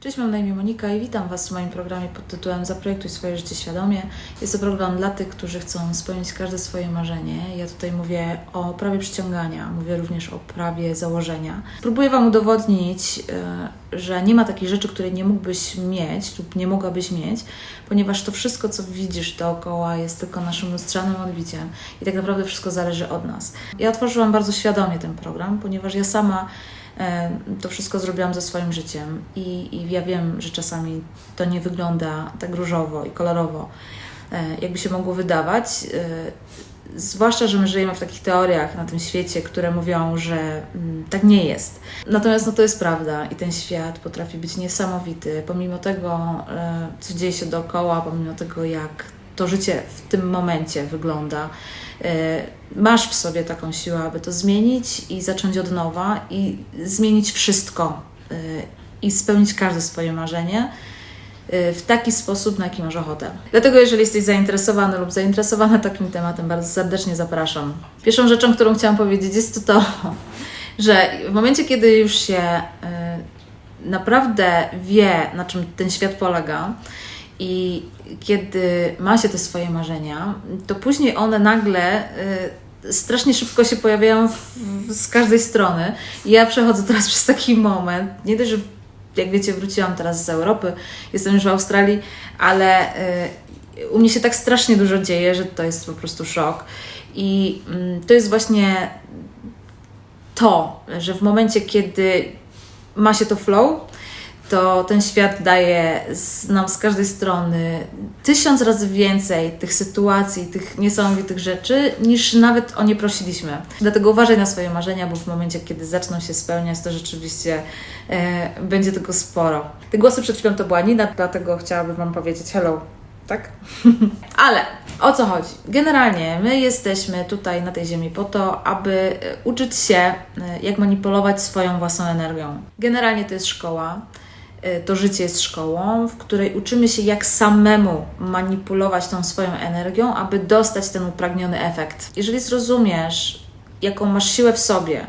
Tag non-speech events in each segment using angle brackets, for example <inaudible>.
Cześć, mam na imię Monika i witam Was w moim programie pod tytułem Zaprojektuj swoje życie świadomie. Jest to program dla tych, którzy chcą spełnić każde swoje marzenie. Ja tutaj mówię o prawie przyciągania, mówię również o prawie założenia. Próbuję Wam udowodnić, e, że nie ma takich rzeczy, które nie mógłbyś mieć lub nie mogłabyś mieć, ponieważ to wszystko, co widzisz dookoła, jest tylko naszym lustrzanym odbiciem i tak naprawdę wszystko zależy od nas. Ja otworzyłam bardzo świadomie ten program, ponieważ ja sama to wszystko zrobiłam ze swoim życiem i, i ja wiem, że czasami to nie wygląda tak różowo i kolorowo, e, jakby się mogło wydawać. e, Zwłaszcza, że my żyjemy w takich teoriach na tym świecie, które mówią, że mm, tak nie jest. Natomiast no, to jest prawda i ten świat potrafi być niesamowity, pomimo tego, e, co dzieje się dookoła, pomimo tego, jak to życie w tym momencie wygląda. E, Masz w sobie taką siłę, aby to zmienić i zacząć od nowa i zmienić wszystko e, i spełnić każde swoje marzenie e, w taki sposób, na jaki masz ochotę. Dlatego, jeżeli jesteś zainteresowany lub zainteresowana takim tematem, bardzo serdecznie zapraszam. Pierwszą rzeczą, którą chciałam powiedzieć, jest to to, <laughs> że w momencie, kiedy już się naprawdę wie, na czym ten świat polega, i kiedy ma się te swoje marzenia, to później one nagle y, strasznie szybko się pojawiają w, w, z każdej strony. I ja przechodzę teraz <laughs> przez taki moment, nie dość, że jak wiecie, wróciłam teraz z Europy, jestem już w Australii, ale y, u mnie się tak strasznie dużo dzieje, że to jest po prostu szok. I mm, to jest właśnie to, że w momencie, kiedy ma się to flow, to ten świat daje nam z każdej strony tysiąc razy więcej tych sytuacji, tych niesamowitych rzeczy, niż nawet o nie prosiliśmy. Dlatego uważaj na swoje marzenia, bo w momencie, kiedy zaczną się spełniać, to rzeczywiście e, będzie tego sporo. Te głosy przed chwilą to była Nina, dlatego chciałabym Wam powiedzieć hello. Tak? <laughs> Ale o co chodzi? Generalnie my jesteśmy tutaj na tej ziemi po to, aby e, uczyć się, e, jak manipulować swoją własną energią. Generalnie to jest szkoła. E, To życie jest szkołą, w której uczymy się, jak samemu manipulować tą swoją energią, aby dostać ten upragniony efekt. Jeżeli zrozumiesz, jaką masz siłę w sobie,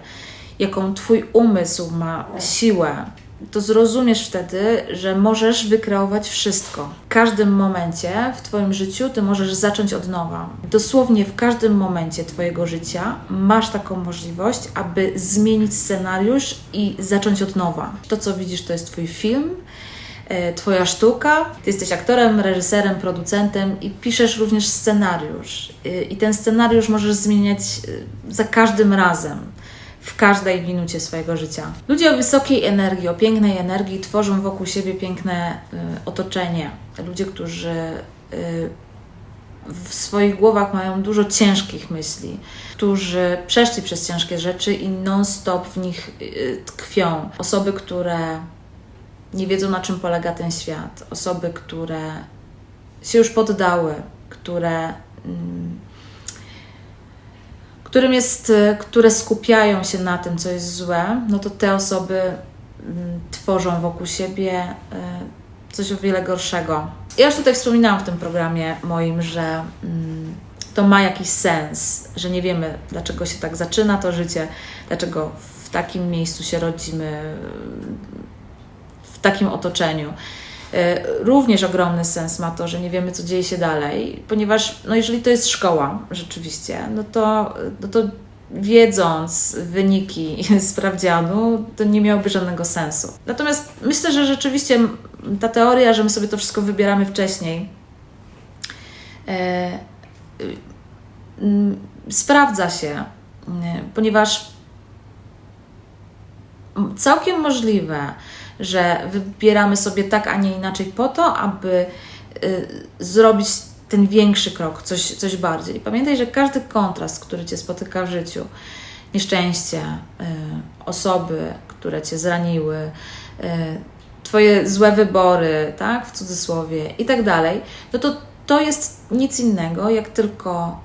jaką Twój umysł ma siłę, to zrozumiesz wtedy, że możesz wykreować wszystko. W każdym momencie w Twoim życiu Ty możesz zacząć od nowa. Dosłownie w każdym momencie Twojego życia masz taką możliwość, aby zmienić scenariusz i zacząć od nowa. To, co widzisz, to jest Twój film. e, Twoja sztuka, ty jesteś aktorem, reżyserem, producentem i piszesz również scenariusz. Y, I ten scenariusz możesz zmieniać y, za każdym razem w każdej minucie swojego życia. Ludzie o wysokiej energii, o pięknej energii tworzą wokół siebie piękne y, otoczenie. Ludzie, którzy y, w swoich głowach mają dużo ciężkich myśli, którzy przeszli przez ciężkie rzeczy i non-stop w nich y, tkwią. Osoby, które nie wiedzą, na czym polega ten świat, osoby, które się już poddały, które. Mm, którym jest, y, które skupiają się na tym, co jest złe, no to te osoby mm, tworzą wokół siebie y, coś o wiele gorszego. Ja już tutaj wspominałam w tym programie moim, że mm, to ma jakiś sens, że nie wiemy, dlaczego się tak zaczyna to życie, dlaczego w takim miejscu się rodzimy, w takim otoczeniu. E, Również ogromny sens ma to, że nie wiemy, co dzieje się dalej, ponieważ no jeżeli to jest szkoła rzeczywiście, no to, no to wiedząc wyniki <laughs> sprawdzianu, to nie miałoby żadnego sensu. Natomiast myślę, że rzeczywiście ta teoria, że my sobie to wszystko wybieramy wcześniej, e, sprawdza się, ponieważ całkiem możliwe, że wybieramy sobie tak, a nie inaczej po to, aby y, zrobić ten większy krok, coś, coś bardziej. Pamiętaj, że każdy kontrast, który Cię spotyka w życiu, nieszczęście, y, osoby, które Cię zraniły, y, Twoje złe wybory, tak, w cudzysłowie i tak dalej, no to to jest nic innego, jak tylko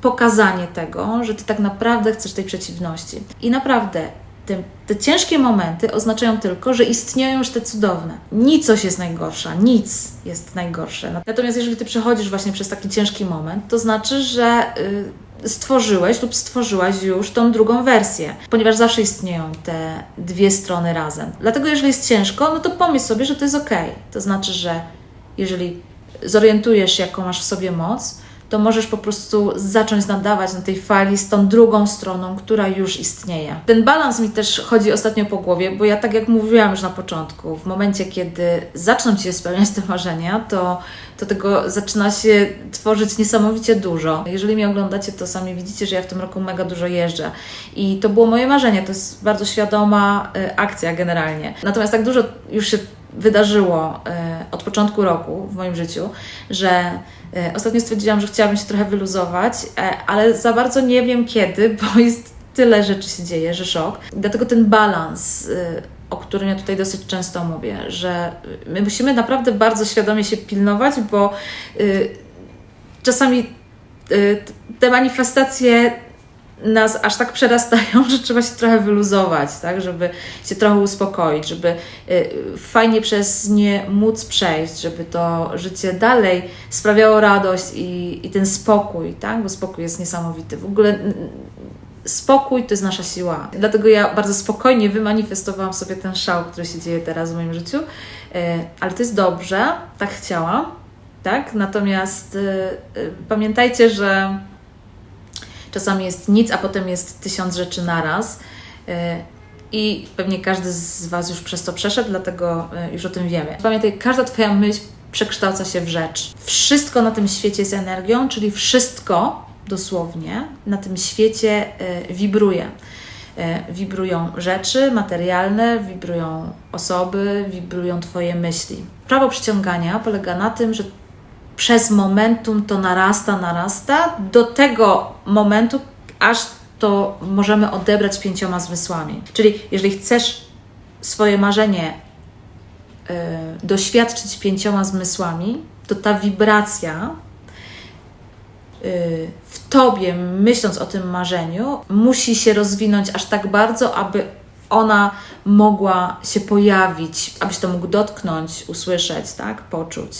pokazanie tego, że ty tak naprawdę chcesz tej przeciwności. I naprawdę te, ciężkie momenty oznaczają tylko, że istnieją już te cudowne. Nicość jest najgorsza, nic jest najgorsze. Natomiast jeżeli ty przechodzisz właśnie przez taki ciężki moment, to znaczy, że y, stworzyłeś lub stworzyłaś już tą drugą wersję, ponieważ zawsze istnieją te dwie strony razem. Dlatego, jeżeli jest ciężko, no to pomyśl sobie, że to jest ok. To znaczy, że jeżeli zorientujesz jaką masz w sobie moc, to możesz po prostu zacząć nadawać na tej fali z tą drugą stroną, która już istnieje. Ten balans mi też chodzi ostatnio po głowie, bo ja tak jak mówiłam już na początku, w momencie, kiedy zaczną Ci się spełniać te marzenia, to, to tego zaczyna się tworzyć niesamowicie dużo. Jeżeli mnie oglądacie, to sami widzicie, że ja w tym roku mega dużo jeżdżę. I to było moje marzenie, to jest bardzo świadoma y, akcja generalnie. Natomiast tak dużo już się wydarzyło e, od początku roku w moim życiu, że e, ostatnio stwierdziłam, że chciałabym się trochę wyluzować, e, ale za bardzo nie wiem kiedy, bo <laughs> jest tyle rzeczy się dzieje, że szok. Dlatego ten balans, o którym ja tutaj dosyć często mówię, że my musimy naprawdę bardzo świadomie się pilnować, bo czasami te manifestacje nas aż tak przerastają, <laughs> że trzeba się trochę wyluzować, tak, żeby się trochę uspokoić, żeby y, fajnie przez nie móc przejść, żeby to życie dalej sprawiało radość i, i ten spokój, tak, bo spokój jest niesamowity. W ogóle spokój to jest nasza siła. Dlatego ja bardzo spokojnie wymanifestowałam sobie ten szał, który się dzieje teraz w moim życiu, y, ale to jest dobrze, tak chciałam, tak, natomiast y, pamiętajcie, że Czasami jest nic, a potem jest tysiąc rzeczy naraz. E, I pewnie każdy z Was już przez to przeszedł, dlatego e, już o tym wiemy. Pamiętaj, każda Twoja myśl przekształca się w rzecz. Wszystko na tym świecie jest energią, czyli wszystko dosłownie na tym świecie e, wibruje. Wibrują rzeczy materialne, wibrują osoby, wibrują Twoje myśli. Prawo przyciągania polega na tym, że przez momentum to narasta, narasta do tego momentu, aż to możemy odebrać pięcioma zmysłami. Czyli jeżeli chcesz swoje marzenie y, doświadczyć pięcioma zmysłami, to ta wibracja y, w tobie, myśląc o tym marzeniu, musi się rozwinąć aż tak bardzo, aby ona mogła się pojawić, abyś to mógł dotknąć, usłyszeć, tak, poczuć.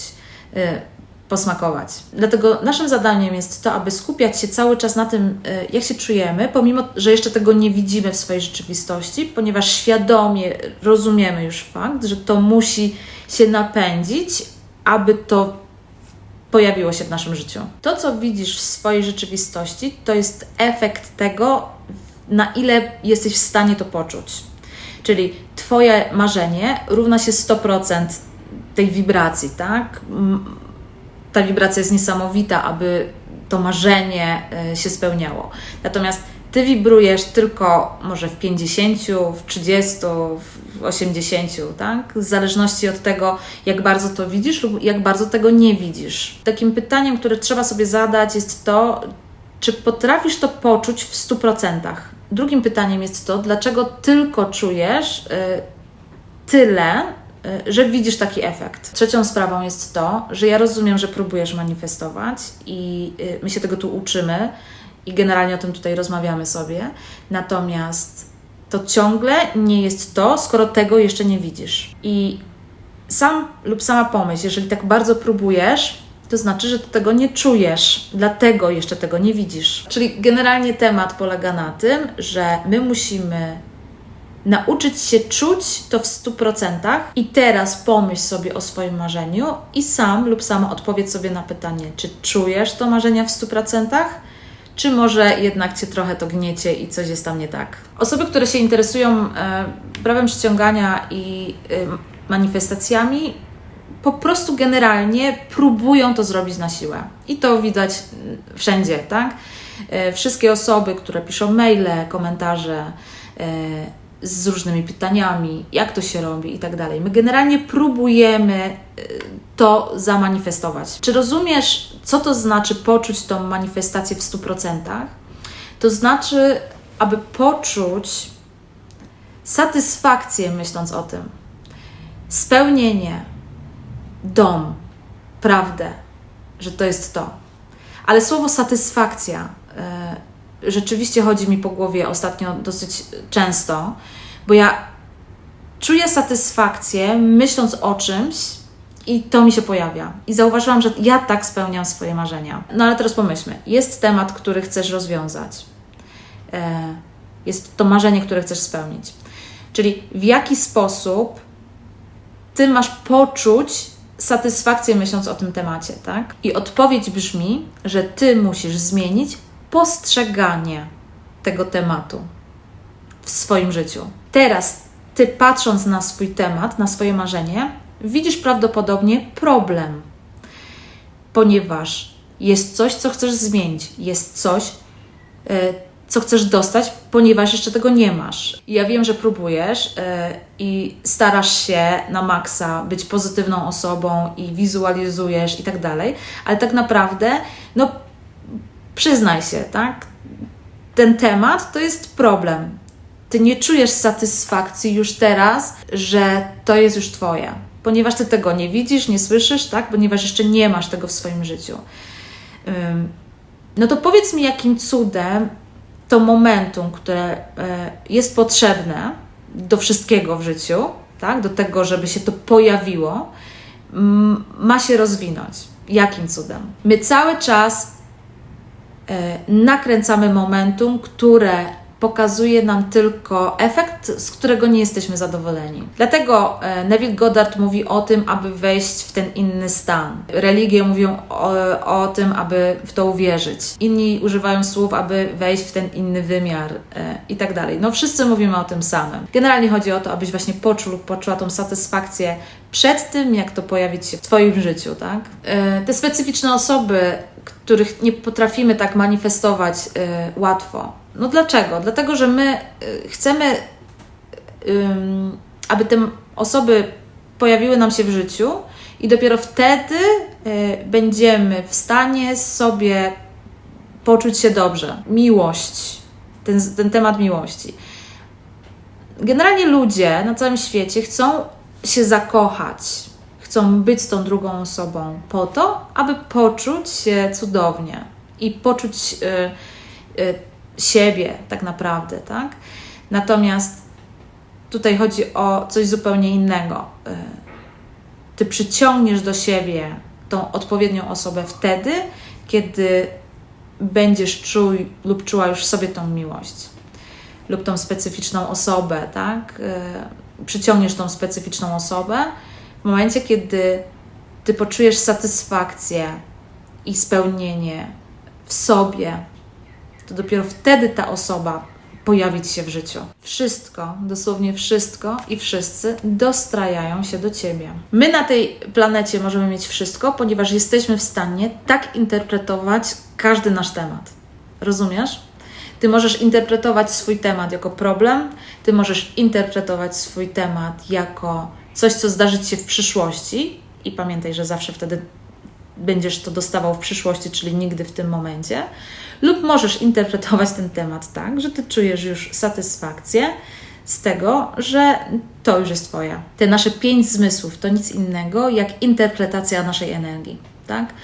Y, posmakować. Dlatego naszym zadaniem jest to, aby skupiać się cały czas na tym, e, jak się czujemy, pomimo, że jeszcze tego nie widzimy w swojej rzeczywistości, ponieważ świadomie rozumiemy już fakt, że to musi się napędzić, aby to pojawiło się w naszym życiu. To, co widzisz w swojej rzeczywistości, to jest efekt tego, na ile jesteś w stanie to poczuć. Czyli Twoje marzenie równa się 100% tej wibracji, tak? Ta wibracja jest niesamowita, aby to marzenie e, się spełniało. Natomiast ty wibrujesz tylko może w 50, w 30, w 80, tak? W zależności od tego, jak bardzo to widzisz lub jak bardzo tego nie widzisz. Takim pytaniem, które trzeba sobie zadać, jest to, czy potrafisz to poczuć w 100%. Drugim pytaniem jest to, dlaczego tylko czujesz y, tyle, że widzisz taki efekt. Trzecią sprawą jest to, że ja rozumiem, że próbujesz manifestować i y, my się tego tu uczymy i generalnie o tym tutaj rozmawiamy sobie. Natomiast to ciągle nie jest to, skoro tego jeszcze nie widzisz. I sam lub sama pomyśl, jeżeli tak bardzo próbujesz, to znaczy, że tego nie czujesz, dlatego jeszcze tego nie widzisz. Czyli generalnie temat polega na tym, że my musimy nauczyć się czuć to w 100% i teraz pomyśl sobie o swoim marzeniu i sam lub sama odpowiedz sobie na pytanie, czy czujesz to marzenie w 100%? Czy może jednak cię trochę to gniecie i coś jest tam nie tak? Osoby, które się interesują e, prawem przyciągania i e, manifestacjami, po prostu generalnie próbują to zrobić na siłę. I to widać wszędzie, tak? E, wszystkie osoby, które piszą maile, komentarze, z różnymi pytaniami, jak to się robi i tak dalej. My generalnie próbujemy y, to zamanifestować. Czy rozumiesz, co to znaczy poczuć tą manifestację w 100%? To znaczy, aby poczuć satysfakcję, myśląc o tym, spełnienie, dom, prawdę, że to jest to. Ale słowo satysfakcja. Yy, rzeczywiście chodzi mi po głowie ostatnio dosyć często, bo ja czuję satysfakcję myśląc o czymś I to mi się pojawia. I zauważyłam, że ja tak spełniam swoje marzenia. No ale teraz pomyślmy. Jest temat, który chcesz rozwiązać. E, jest to marzenie, które chcesz spełnić. Czyli w jaki sposób ty masz poczuć satysfakcję myśląc o tym temacie, tak? I odpowiedź brzmi, że ty musisz zmienić postrzeganie tego tematu w swoim życiu. Teraz ty patrząc na swój temat, na swoje marzenie, widzisz prawdopodobnie problem, ponieważ jest coś, co chcesz zmienić, jest coś, e, co chcesz dostać, ponieważ jeszcze tego nie masz. Ja wiem, że próbujesz yy, i starasz się na maksa być pozytywną osobą i wizualizujesz i tak dalej, ale tak naprawdę, no przyznaj się, tak? Ten temat to jest problem. Ty nie czujesz satysfakcji już teraz, że to jest już Twoje, ponieważ Ty tego nie widzisz, nie słyszysz, tak? Ponieważ jeszcze nie masz tego w swoim życiu. No to powiedz mi, jakim cudem to momentum, które e, jest potrzebne do wszystkiego w życiu, tak, do tego, żeby się to pojawiło, ma się rozwinąć. Jakim cudem? My cały czas nakręcamy momentum, które pokazuje nam tylko efekt, z którego nie jesteśmy zadowoleni. Dlatego e, Neville Goddard mówi o tym, aby wejść w ten inny stan. Religie mówią o, o tym, aby w to uwierzyć. Inni używają słów, aby wejść w ten inny wymiar e, i tak dalej. No wszyscy mówimy o tym samym. Generalnie chodzi o to, abyś właśnie poczuł lub poczuła tą satysfakcję przed tym, jak to pojawić się w Twoim życiu, tak? E, te specyficzne osoby, których nie potrafimy tak manifestować łatwo, no dlaczego? Dlatego, że my y, chcemy, aby te osoby pojawiły nam się w życiu i dopiero wtedy y, będziemy w stanie sobie poczuć się dobrze. Miłość, ten, ten temat miłości. Generalnie ludzie na całym świecie chcą się zakochać, chcą być z tą drugą osobą po to, aby poczuć się cudownie i poczuć y, siebie tak naprawdę, tak? Natomiast tutaj chodzi o coś zupełnie innego. Y, ty przyciągniesz do siebie tą odpowiednią osobę wtedy, kiedy będziesz czuł lub czuła już sobie tą miłość lub tą specyficzną osobę, tak? Y, przyciągniesz tą specyficzną osobę w momencie, kiedy ty poczujesz satysfakcję i spełnienie w sobie, to dopiero wtedy ta osoba pojawić się w życiu. Wszystko, dosłownie wszystko i wszyscy dostrajają się do Ciebie. My na tej planecie możemy mieć wszystko, ponieważ jesteśmy w stanie tak interpretować każdy nasz temat. Rozumiesz? Ty możesz interpretować swój temat jako problem, ty możesz interpretować swój temat jako coś, co zdarzy się w przyszłości, i pamiętaj, że zawsze wtedy będziesz to dostawał w przyszłości, czyli nigdy w tym momencie, lub możesz interpretować ten temat tak, że ty czujesz już satysfakcję z tego, że to już jest Twoja. Te nasze pięć zmysłów to nic innego jak interpretacja naszej energii, tak?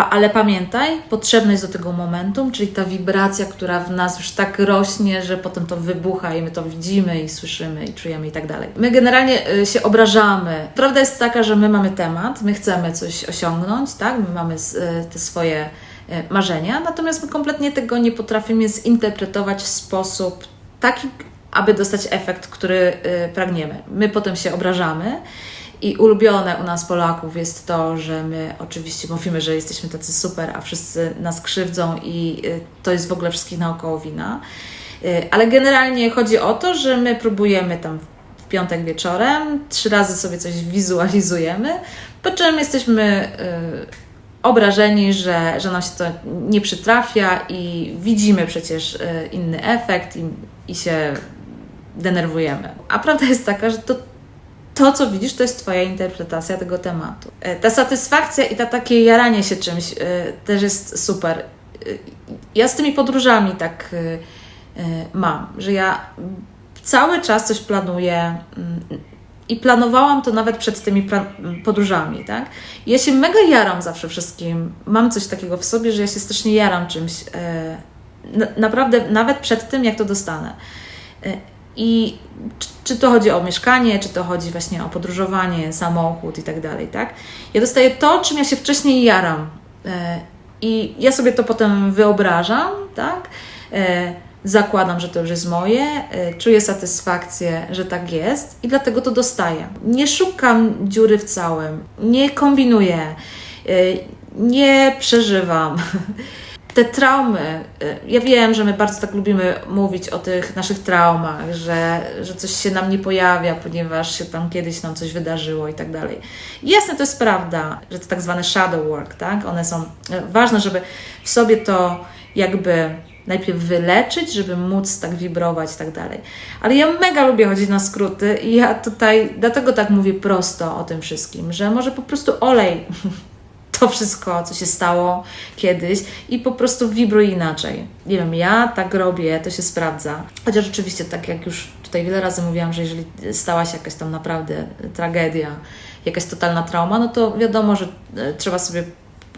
Pa, ale pamiętaj, potrzebne jest do tego momentum, czyli ta wibracja, która w nas już tak rośnie, że potem to wybucha i my to widzimy i słyszymy i czujemy i tak dalej. My generalnie y, się obrażamy. Prawda jest taka, że my mamy temat, my chcemy coś osiągnąć, tak? My mamy y, te swoje y, marzenia, natomiast my kompletnie tego nie potrafimy zinterpretować w sposób taki, aby dostać efekt, który pragniemy. My potem się obrażamy i ulubione u nas Polaków jest to, że my oczywiście mówimy, że jesteśmy tacy super, a wszyscy nas krzywdzą i y, to jest w ogóle wszystkich naokoło wina. Y, ale generalnie chodzi o to, że my próbujemy tam w piątek wieczorem, trzy razy sobie coś wizualizujemy, po czym jesteśmy y, obrażeni, że, że nam się to nie przytrafia i widzimy przecież inny efekt i, i się denerwujemy. A prawda jest taka, że to to, co widzisz, to jest Twoja interpretacja tego tematu. E, ta satysfakcja i ta takie jaranie się czymś e, też jest super. E, ja z tymi podróżami tak mam, że ja cały czas coś planuję mm, i planowałam to nawet przed tymi podróżami, tak? ja się mega jaram zawsze wszystkim. Mam coś takiego w sobie, że ja się strasznie jaram czymś. Naprawdę nawet przed tym, jak to dostanę. I czy, czy to chodzi o mieszkanie, czy to chodzi właśnie o podróżowanie, samochód i tak dalej, tak? Ja dostaję to, czym ja się wcześniej jaram. E, I ja sobie to potem wyobrażam, tak? E, zakładam, że to już jest moje, e, czuję satysfakcję, że tak jest i dlatego to dostaję. Nie szukam dziury w całym, nie kombinuję, nie przeżywam. <laughs> Te traumy, e, ja wiem, że my bardzo tak lubimy mówić o tych naszych traumach, że, że coś się nam nie pojawia, ponieważ się tam kiedyś nam coś wydarzyło i tak dalej. Jasne, to jest prawda, że to tak zwane shadow work, tak? One są e, ważne, żeby w sobie to jakby najpierw wyleczyć, żeby móc tak wibrować i tak dalej. Ale ja mega lubię chodzić na skróty i ja tutaj dlatego tak mówię prosto o tym wszystkim, że może po prostu olej <laughs> to wszystko, co się stało kiedyś i po prostu wibruj inaczej. Nie wiem, ja tak robię, to się sprawdza. Chociaż oczywiście, tak jak już tutaj wiele razy mówiłam, że jeżeli stała się jakaś tam naprawdę tragedia, jakaś totalna trauma, no to wiadomo, że e, trzeba sobie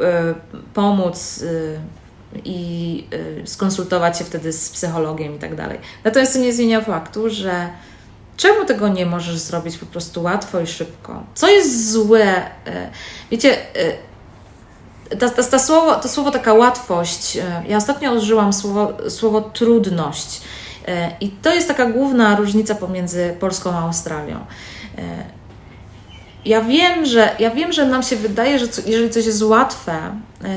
e, pomóc e, i skonsultować się wtedy z psychologiem i tak dalej. Natomiast to nie zmienia faktu, że czemu tego nie możesz zrobić po prostu łatwo i szybko? Co jest złe? Wiecie, ta, ta, ta słowo, to słowo taka łatwość, y, ja ostatnio użyłam słowo, słowo trudność. Y, I to jest taka główna różnica pomiędzy Polską a Australią. Y, Ja wiem, że, ja wiem, że nam się wydaje, że co, jeżeli coś jest łatwe,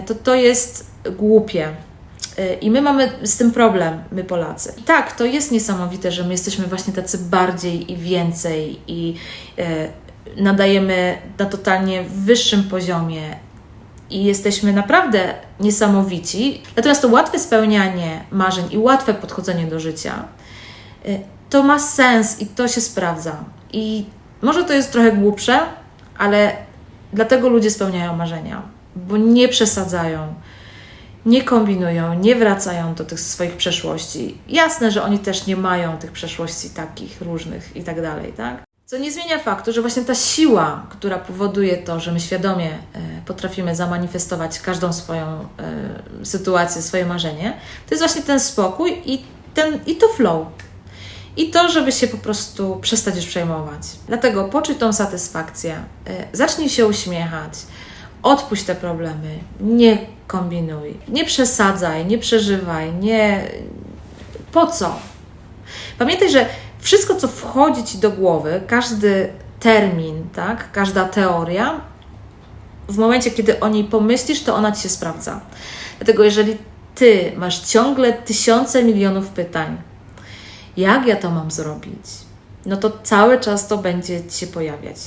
to to jest głupie. I my mamy z tym problem, my Polacy. Tak, to jest niesamowite, że my jesteśmy właśnie tacy bardziej i więcej i nadajemy na totalnie wyższym poziomie i jesteśmy naprawdę niesamowici. Natomiast to łatwe spełnianie marzeń i łatwe podchodzenie do życia y, to ma sens i to się sprawdza. I może to jest trochę głupsze, ale dlatego ludzie spełniają marzenia, bo nie przesadzają nie kombinują, nie wracają do tych swoich przeszłości. Jasne, że oni też nie mają tych przeszłości takich różnych i tak dalej, tak? Co nie zmienia faktu, że właśnie ta siła, która powoduje to, że my świadomie e, potrafimy zamanifestować każdą swoją e, sytuację, swoje marzenie, to jest właśnie ten spokój i, ten, i to flow. I to, żeby się po prostu przestać już przejmować. Dlatego poczuj tą satysfakcję, e, zacznij się uśmiechać, odpuść te problemy, nie kombinuj, nie przesadzaj, nie przeżywaj, nie. Po co? Pamiętaj, że wszystko, co wchodzi ci do głowy, każdy termin, tak, każda teoria, w momencie, kiedy o niej pomyślisz, to ona ci się sprawdza. Dlatego, jeżeli ty masz ciągle tysiące milionów pytań, jak ja to mam zrobić, no to cały czas to będzie ci się pojawiać.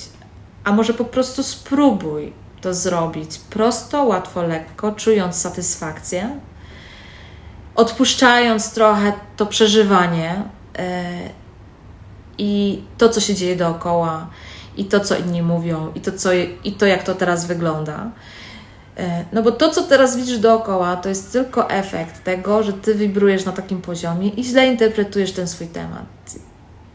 A może po prostu spróbuj to zrobić prosto, łatwo, lekko, czując satysfakcję, odpuszczając trochę to przeżywanie yy, i to, co się dzieje dookoła, i to, co inni mówią, i to, co, i to jak to teraz wygląda. Yy, no bo to, co teraz widzisz dookoła, to jest tylko efekt tego, że ty wibrujesz na takim poziomie i źle interpretujesz ten swój temat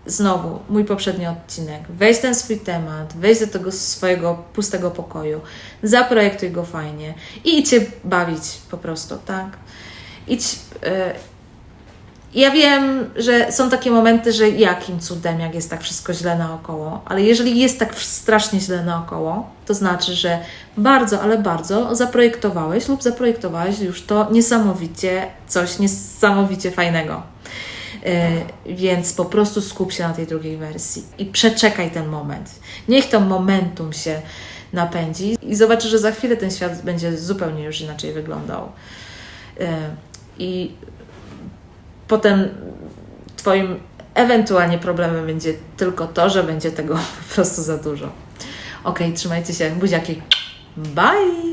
znowu mój poprzedni odcinek, weź ten swój temat, weź do tego swojego pustego pokoju, zaprojektuj go fajnie i idź się bawić po prostu, tak? Idź. Ja wiem, że są takie momenty, że jakim cudem, jak jest tak wszystko źle naokoło, ale jeżeli jest tak strasznie źle naokoło, to znaczy, że bardzo, ale bardzo zaprojektowałeś lub zaprojektowałeś już to niesamowicie, coś niesamowicie fajnego. Yy, więc po prostu skup się na tej drugiej wersji i przeczekaj ten moment. Niech to momentum się napędzi i zobaczysz, że za chwilę ten świat będzie zupełnie już inaczej wyglądał. Yy, I potem Twoim ewentualnie problemem będzie tylko to, że będzie tego <laughs> po prostu za dużo. Ok, trzymajcie się, buziaki. Bye!